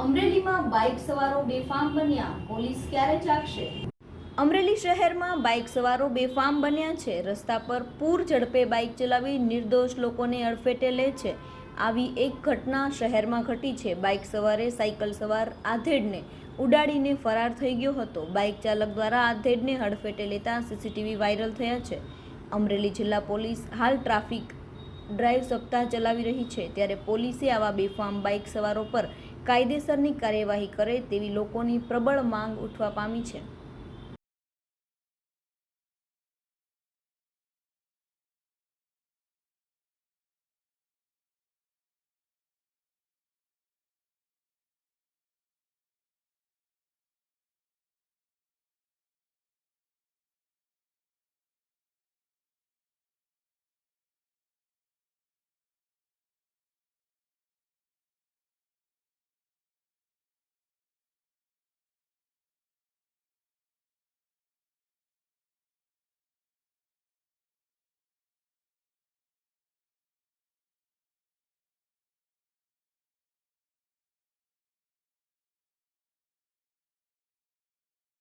અમરેલીમાં બાઇક સવારો બેફામ બન્યા, પોલીસ ક્યારે જાગશે અમરેલી શહેરમાં બાઇક સવારો બેફામ બન્યા છે. રસ્તા પર પૂર ઝડપે બાઇક ચલાવી નિર્દોષ લોકોને અડફેટે લે છે. આવી એક ઘટના શહેરમાં ઘટી છે. બાઇક સવારે સાયકલ સવાર આધેડને ઉડાડીને ફરાર થઈ ગયો હતો. બાઇક ચાલક દ્વારા આધેડને હડફેટે લેતા સીસીટીવી વાયરલ થયા છે. અમરેલી જિલ્લા પોલીસ હાલ ટ્રાફિક ડ્રાઈવ સપ્તાહ ચલાવી રહી છે. ત્યારે પોલીસે આવા બેફામ બાઇક સવારો પર કાયદેસરની કાર્યવાહી કરે તેવી લોકોની પ્રબળ માંગ ઉઠવા પામી છે.